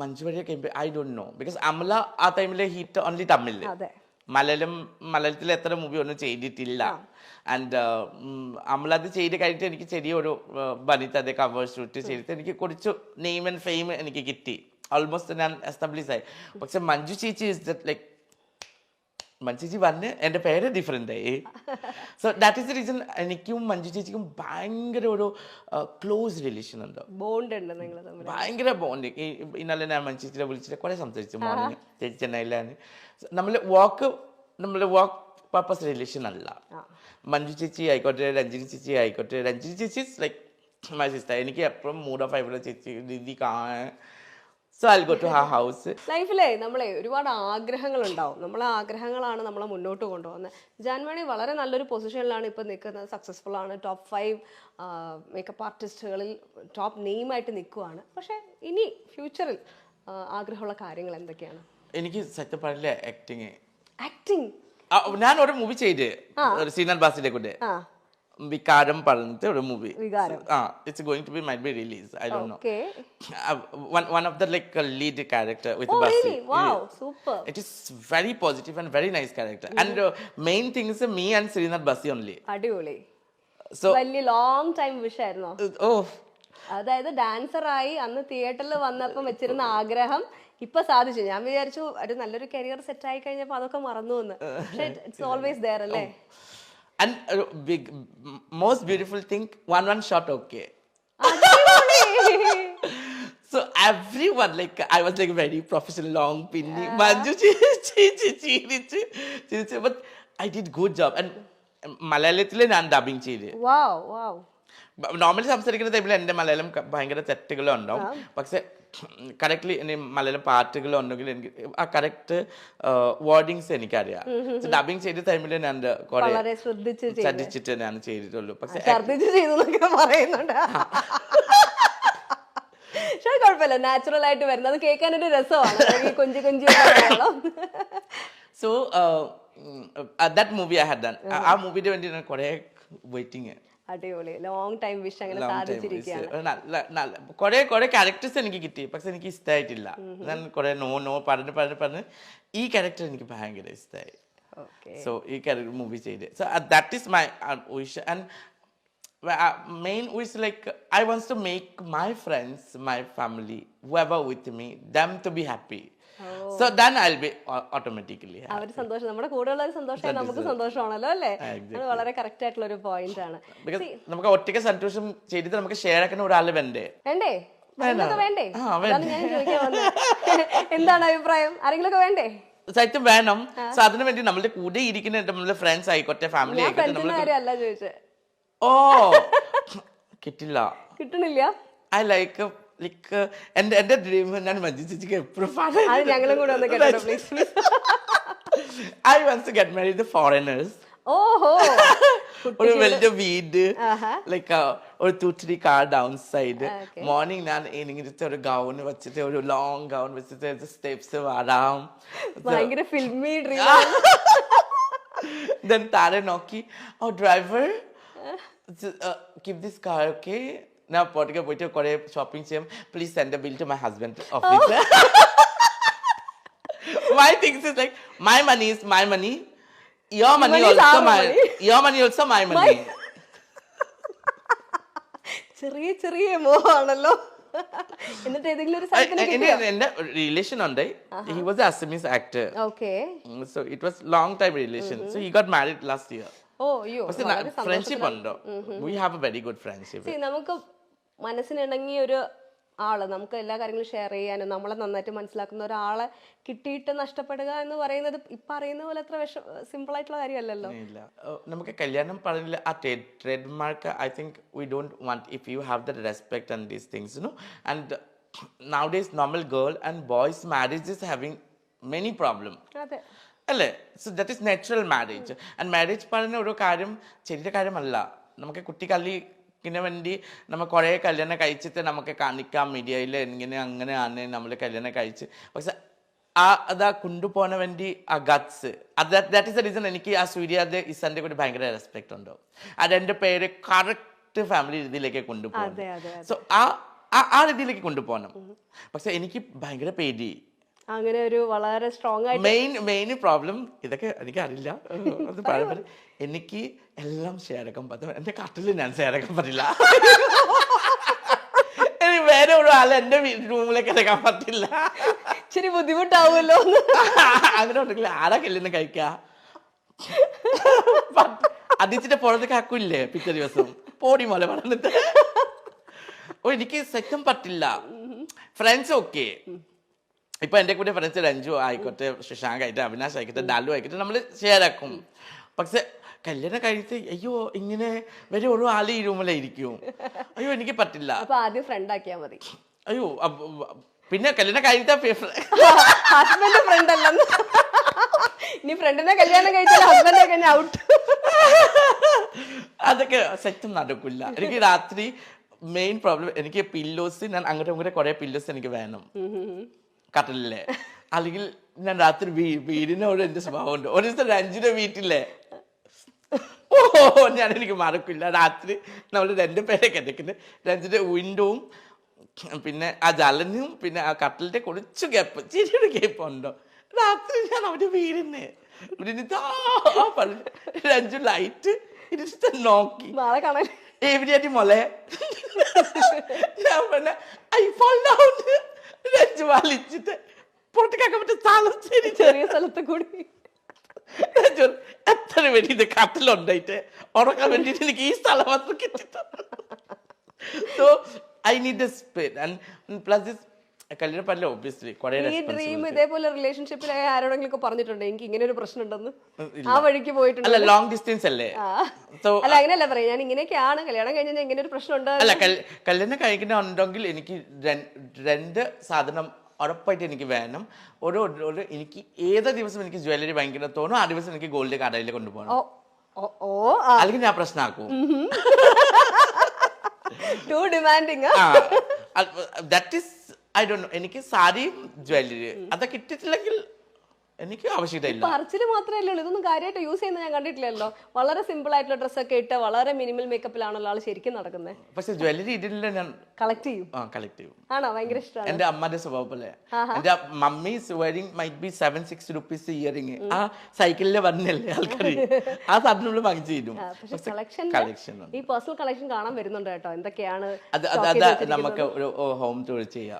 Manju Warrier I don't know because Amala ആ ടൈമിലെ hit only തമിഴിൽ മലയാളം മലയാളത്തിൽ എത്ര മൂവി ഒന്നും ചെയ്തിട്ടില്ല. ആൻഡ് അമല അത് ചെയ്ത് കഴിഞ്ഞിട്ട് എനിക്ക് ചെറിയൊരു ബനിതയുടെ കവർ ഷൂട്ട് ചെയ്തിട്ട് എനിക്ക് കുറച്ച് നെയിം ആൻഡ് ഫെയിം എനിക്ക് കിട്ടി. ഓൾമോസ്റ്റ് ഞാൻ എസ്റ്റാബ്ലിഷ് ആയി. പക്ഷെ മഞ്ജു ചേച്ചി ഇസ് ലൈക്ക് മഞ്ജു ചേച്ചി വന്ന് എന്റെ പേര് ഡിഫറെന്റ് ആയി. So that is the reason എനിക്കും മഞ്ജു ചേച്ചിക്കും ഭയങ്കര ഒരു ക്ലോസ് റിലേഷൻ ഉണ്ട്. ബോണ്ട് ഉണ്ട് നിങ്ങൾ തമ്മിൽ ഭയങ്കര ബോണ്ട് ഇന്നലെ ഞാൻ മഞ്ജു ചേച്ചിയെ വിളിച്ചിട്ട് കുറെ സംസാരിച്ചു. മോർണിംഗ് ചേച്ചി ചെന്നൈയിലാണ്. നമ്മൾ വാക്ക് നമ്മൾ വാക്ക് പർപ്പസ് റിലേഷൻ അല്ല. മഞ്ജു ചേച്ചി ആയിക്കോട്ടെ രഞ്ജിനി ചേച്ചി ആയിക്കോട്ടെ. രഞ്ജിനി ചേച്ചി ലൈക്ക് മൈ സിസ്റ്റർ എനിക്ക് എപ്പോഴും മൂഡ് ഓഫ് ആയിട്ടുള്ള ചേച്ചി രീതി കാണാൻ സോ ഐ ഗോ ടു ഹാ ഹൗസ് ലൈഫിലെ നമ്മളെ ഒരുപാട് ആഗ്രഹങ്ങൾ ഉണ്ടാവും നമ്മളെ ആഗ്രഹങ്ങളാണ് നമ്മളെ മുന്നോട്ട് കൊണ്ടുപോകുന്നത്. ജാൻമണി വളരെ നല്ലൊരു പൊസിഷനിലാണ് ഇപ്പം നിൽക്കുന്നത്. സക്സസ്ഫുൾ ആണ്. ടോപ്പ് ഫൈവ് മേക്കപ്പ് ആർട്ടിസ്റ്റുകളിൽ ടോപ്പ് നെയിമായിട്ട് നിൽക്കുവാണ്. പക്ഷേ ഇനി ഫ്യൂച്ചറിൽ ആഗ്രഹമുള്ള കാര്യങ്ങൾ എന്തൊക്കെയാണ്? എനിക്ക് സത്യം ആക്ടിങ് ആക്ടിങ് ഞാൻ ഒരു മൂവി ചെയ്ത്. സീനൽ ബാസിന്റെ കൂടെ വികാരം പറഞ്ഞിട്ട് ഒരു movie. Ah it's going to be might be release I Dr know one of the like lead character with it is very positive oh very really character super main very me and Sreenath nice only. അടിപൊളി. So വലിയ long time wish ആയിരുന്നു? ഓ അതായത് അതായത് ഡാൻസറായി അന്ന് തിയേറ്ററിൽ വന്നപ്പം വെച്ചിരുന്ന ആഗ്രഹം ഇപ്പൊ സാധിച്ചു. ഞാൻ വിചാരിച്ചു ഒരു നല്ലൊരു കരിയർ സെറ്റ് ആയി കഴിഞ്ഞപ്പോ അതൊക്കെ മറന്നു എന്ന് പക്ഷെ ഇറ്റ്സ് ഓൾവേസ് ദയർ അല്ലേ? and uh, big m- most beautiful thing one one shot okay. So everyone like I was like very professional long pinny manju chi chi chi chi chi chi but I did good job and മലയാളത്തിൽ ഞാൻ dubbing ചെയ്ത് വാവ് വാവ് Normally സംസാരിക്കുന്ന ടൈമിൽ എന്റെ മലയാളം ഭയങ്കര തെറ്റുകളും ഉണ്ടാവും. പക്ഷെ കറക്റ്റ്ലി ഇനി മലയാളം പാട്ടുകളും ഉണ്ടെങ്കിൽ എനിക്ക് ആ കറക്റ്റ് വേർഡിങ്സ് എനിക്കറിയാം. ഡബിങ് ചെയ്ത ടൈമിൽ ഞാൻ കുറെ ശ്രദ്ധിച്ചിട്ട് ഞാൻ ചെയ്തിട്ടുള്ളൂ. പക്ഷെ പറയുന്നുണ്ട്. പക്ഷെ കുഴപ്പമില്ല. നാച്ചുറൽ ആയിട്ട് വരുന്നത് അത് കേൾക്കാൻ ഒരു രസമാണ്. ഈ കൊഞ്ചി കൊഞ്ചി so that movie I had done ആ. മൂവിന്റെ വേണ്ടി ഞാൻ കുറെ വെയിറ്റിംഗ് അടിപൊളി. ലോങ് ടൈം വിഷ് അങ്ങനെ സാധിച്ചിരിക്കുകയാണ്. നല്ല നല്ല കുറേ കുറേ ക്യാരക്ടേഴ്സ് എനിക്ക് കിട്ടി. പക്ഷെ എനിക്ക് ഇഷ്ടമായിട്ടില്ല ഞാൻ കുറേ നോ നോ പറഞ്ഞ് പറഞ്ഞ് പറഞ്ഞ്. ഈ ക്യാരക്ടർ എനിക്ക് ഭയങ്കര ഇഷ്ടമായി സോ ഈ ക്യാരക്ടർ മൂവി ചെയ്ത്. So that is my wish and wish. And main wish like I want to make my friends, my family, whoever with me, them to be happy. So then I'll be automatically അവർ സന്തോഷം. നമ്മുടെ കൂടെയുള്ള സന്തോഷമായി നമുക്ക് സന്തോഷമാണല്ലോ അല്ലേ? അത് വളരെ correct ആയിട്ടുള്ള ഒരു പോയിന്റ് ആണ്. നമുക്ക് ഒറ്റയ്ക്ക് സന്തോഷം ചെയ്തിട്ട് നമുക്ക് ഷെയർ ആക്കുന്ന ഒരാൾ വേണ്ടേ? വേണ്ടേ? വേണ്ടേ. എന്താണ് അഭിപ്രായം? ആരെങ്കിലുമൊക്കെ വേണ്ടേ? സത്യം വേണം. സോ അതിനു വേണ്ടി നമ്മളുടെ കൂടെ ഇരിക്കുന്ന നമ്മളുടെ ഫ്രണ്ട്സ് ആയിക്കോട്ടെ ഫാമിലി ആയിക്കോട്ടെ ഓ. കിട്ടില്ല. കിട്ടണില്ല. ഐ ലൈക്ക് ലൈക്ക് എന്റെ എന്റെ ഡ്രീം ഞാൻ മഞ്ജു ചേച്ചിക്ക് എപ്പോഴും അത് ഞങ്ങളും കൂടെ ഒന്ന് കേട്ടോ please I want to get married foreigners ഓഹോ. ഒരു വലിയ വീട്. ലൈക്ക് ഒരു two three car down side. Morning ഞാൻ ഇങ്ങനത്തെ ഒരു ഗൗൺ വെച്ചിട്ട് ഒരു ലോങ് ഗൗൺ വെച്ചിട്ട് സ്റ്റെപ്സ് വരാം. ഭയങ്കര ഫിൽമി ഡ്രീം ദെൻ താരെ നോക്കി ഓ driver keep okay? Now, Portugal, ഞാൻ പുറത്തേക്ക് shopping കുറെ Please send the bill to my husband office. Oh. my things is like my money is my money your money, money also my money. your money also my money ചെറിയ ചെറിയ മോഹാണല്ലോ എന്നിട്ട് ഏതെങ്കിലും ഒരു എന്റെ relation ഉണ്ട് he was a Assamese actor okay Mm, so it was long time relation so he got married last year ഓ അയ്യോ friendship ഉണ്ടോ. We have a very good friendship നമുക്ക് മനസ്സിനിണങ്ങിയ ഒരു ആൾ നമുക്ക് എല്ലാ കാര്യങ്ങളും ഷെയർ ചെയ്യാനും നമ്മളെ നന്നായിട്ട് മനസ്സിലാക്കുന്ന ഒരാളെ കിട്ടിയിട്ട് നഷ്ടപ്പെടുക എന്ന് പറയുന്നത് ഇപ്പൊ അറിയുന്ന പോലെ അത്ര വിഷ സിമ്പിൾ ആയിട്ടുള്ള കാര്യമല്ലല്ലോ. ഇല്ല. നമുക്ക് കല്യാണം പറഞ്ഞില്ല. ആ trademark I think we don't want if you have the respect and these things no and nowadays normal girl and boys marriage is having many problem അതെ. അല്ലേ? So that is natural marriage and marriage പറഞ്ഞ ഒരു കാര്യം ചെറിയ കാര്യമല്ല. നമുക്ക് കുട്ടിക്കല്ലിന് വേണ്ടി നമ്മൾ കുറേ കല്യാണം കഴിച്ചിട്ട് നമുക്ക് കാണിക്കാം മീഡിയയിൽ ഇങ്ങനെ അങ്ങനെയാണ് നമ്മൾ കല്യാണം കഴിച്ച്. പക്ഷെ ആ അതാ കൊണ്ടുപോകാൻ വേണ്ടി ആ ഗട്സ് അത് ദാറ്റ് ഇസ് ദ റീസൺ എനിക്ക് ആ സൂര്യാദ് ഇസാന്റെ കൂടി ഭയങ്കര റെസ്പെക്ട് ഉണ്ടോ. അത് എന്റെ പേര് കറക്റ്റ് ഫാമിലി രീതിയിലേക്ക് കൊണ്ടുപോകും സോ ആ ആ- ആ രീതിയിലേക്ക് കൊണ്ടുപോകണം പക്ഷെ എനിക്ക് ഭയങ്കര പേടി. അങ്ങനെ ഒരു വളരെ സ്ട്രോങ് ആയിട്ട് മെയിൻ മെയിൻ പ്രോബ്ലം ഇതൊക്കെ എനിക്ക് അറിയില്ല അത് പറയാൻ എനിക്ക് എല്ലാം ഷെയർ ആക്കാൻ പറ്റും എന്റെ കട്ടിൽ ഞാൻ ഷെയർ ആക്കാൻ പറ്റില്ല. വേറെ ഒരു ആൾ എന്റെ റൂമിലേക്ക് എടുക്കാൻ പറ്റില്ല. ഇച്ചിരി ബുദ്ധിമുട്ടാവുമല്ലോ. അങ്ങനെ ഉണ്ടെങ്കിൽ ആരാ കല്ലിന്ന് കഴിക്ക? അതിച്ചിട്ട് പുറത്തേക്ക് ആക്കൂല്ലേ പിറ്റേ ദിവസം? പോടി മോലെ പറഞ്ഞിട്ട് ഓ എനിക്ക് സെക്കം പറ്റില്ല. ഫ്രണ്ട്സ് ഓക്കെ ഇപ്പൊ എന്റെ കൂടെ ഫ്രണ്ട്സ് രഞ്ജു ആയിക്കോട്ടെ ശശാങ്ക് ആയിട്ട് അവിനാശ് ആയിക്കോട്ടെ ഡാലു ആയിക്കോട്ടെ നമ്മൾ ഷെയർ ആക്കും. പക്ഷെ കല്യാണം കഴിച്ച് അയ്യോ ഇങ്ങനെ വരെ ഒരു ആൾ ഈ റൂമിലായിരിക്കും അയ്യോ എനിക്ക് പറ്റില്ല. അപ്പൊ ആദ്യം ഫ്രണ്ട് ആക്കിയാ മതി. അയ്യോ പിന്നെ കല്യാണം കഴിച്ച ഹസ്ബൻഡ് ഫ്രണ്ട് അല്ലെന്ന്. ഇനി ഫ്രണ്ടിനെ കല്യാണം കഴിച്ചാൽ ഹസ്ബൻഡ് കഴിഞ്ഞ ഔട്ട് അതൊക്കെ സെറ്റും നടക്കില്ല എനിക്ക് രാത്രി മെയിൻ പ്രോബ്ലം എനിക്ക് പില്ലോസ് ഞാൻ അങ്ങോട്ടും ഇങ്ങോട്ടും കുറെ പില്ലോസ് എനിക്ക് വേണം. കട്ടലിലെ അല്ലെങ്കിൽ ഞാൻ രാത്രി വീ വീടിനോട് എന്റെ സ്വഭാവമുണ്ട്. ഒരു ദിവസം രഞ്ജിന്റെ വീട്ടിലെ. ഓ ഞാൻ എനിക്ക് മറക്കില്ല. രാത്രി നമ്മൾ രണ്ടുപേരെ കിടക്കുന്നത് രഞ്ജിന്റെ വിൻഡോവും പിന്നെ ആ ജലനും പിന്നെ ആ കട്ടലിന്റെ കുറച്ച് ഗ്യാപ്പ് ചെറിയൊരു ഗ്യാപ്പ് ഉണ്ടോ? രാത്രി ഞാൻ അവർ വീടിന് പറഞ്ഞു രഞ്ജു ലൈറ്റ് ഇരുന്നിട്ട് നോക്കി. നാളെ കാണാൻ. എവിടെയായിട്ട് മോളെ? ഞാൻ പറഞ്ഞ ഐ ഫോൺ ഡൗൺ രഞ്ജു വലിച്ചിട്ട് പുറത്തേക്കാക്കാൻ പറ്റും സ്ഥലം ശരി ചെറിയ സ്ഥലത്ത് കൂടി. രഞ്ജു എത്ര വേണ്ടി ഇത് കട്ടിലുണ്ടായിട്ട്? ഉറക്കാൻ വേണ്ടിയിട്ട് എനിക്ക് ഈ സ്ഥലം മാത്രം കിട്ടിയിട്ടുണ്ട് so I need a space and plus this കല്യാണം പറ്റില്ല ഒബ്വിയസ്ലി ഈ ഡ്രീം ഇതേപോലെ റിലേഷൻഷിപ്പിൽ ആരോടെങ്കിലും ഒക്കെ പറഞ്ഞിട്ടുണ്ട്? എനിക്ക് ഇങ്ങനെ ഒരു പ്രശ്നം ഉണ്ടെന്ന് ആ വഴിക്ക് പോയിട്ടുണ്ട്? അല്ല ലോങ് ഡിസ്റ്റൻസ് അല്ലേ? അല്ല അങ്ങനെയല്ല പറയാം. ഞാൻ ഇങ്ങനെയൊക്കെയാണ്. കല്യാണം കഴിഞ്ഞാൽ ഇങ്ങനെ ഒരു പ്രശ്നം ഉണ്ട് അല്ല കല്യാണം കഴിക്കണമെന്നുണ്ടെങ്കിൽ എനിക്ക് രണ്ട് സാധനം ഉറപ്പായിട്ട് എനിക്ക് വേണം. ഒരു ഒരു എനിക്ക് ഏത് ദിവസം എനിക്ക് ജ്വല്ലറി ഭയങ്കര തോന്നും ആ ദിവസം എനിക്ക് ഗോൾഡ് കടയിൽ കൊണ്ടുപോകണം. ഓ അല്ലെങ്കിൽ ഞാൻ പ്രശ്നമാക്കും ദാറ്റ് ഈസ് ഐ ഡോ എനിക്ക് സാരിയും ജ്വല്ലറി അതൊക്കെ ഇട്ടിട്ടില്ലെങ്കിൽ എനിക്ക് ആവശ്യമില്ല. പറച്ചിൽ മാത്രമേ ഉള്ളൂ. ഇതൊന്നും കാര്യമായിട്ട് യൂസ് ചെയ്യുന്ന ഞാൻ കണ്ടിട്ടില്ലല്ലോ. വളരെ സിമ്പിൾ ആയിട്ടുള്ള ഡ്രസ്സൊക്കെ ഇട്ട് വളരെ മിനിമൽ മേക്കപ്പിലാണല്ലോ ആൾ ശരിക്കും നടക്കുന്നത് പക്ഷെ ജ്വല്ലറി ഇടില്ല ഞാൻ. കളക്ട് ചെയ്യും. ആ കളക്ട് ചെയ്യും. ആണോ? ഭയങ്കര ഇഷ്ടമാണ് എന്റെ അമ്മയുടെ സ്വഭാവം പോലെ. എന്റെ mummy wearing might be seven six rupees earring ആ സൈക്കിളിൽ വന്നല്ലേ ആൾക്കാർ ആ സാധനം വാങ്ങിച്ചു തരും. പക്ഷെ കളക്ഷൻ കളക്ഷൻ ഈ പേഴ്സണൽ കളക്ഷൻ കാണാൻ വരുന്നുണ്ട് കേട്ടോ. എന്തൊക്കെയാണ് അത്. നമുക്ക് ഒരു ഹോം ടൂർ ചെയ്യാം.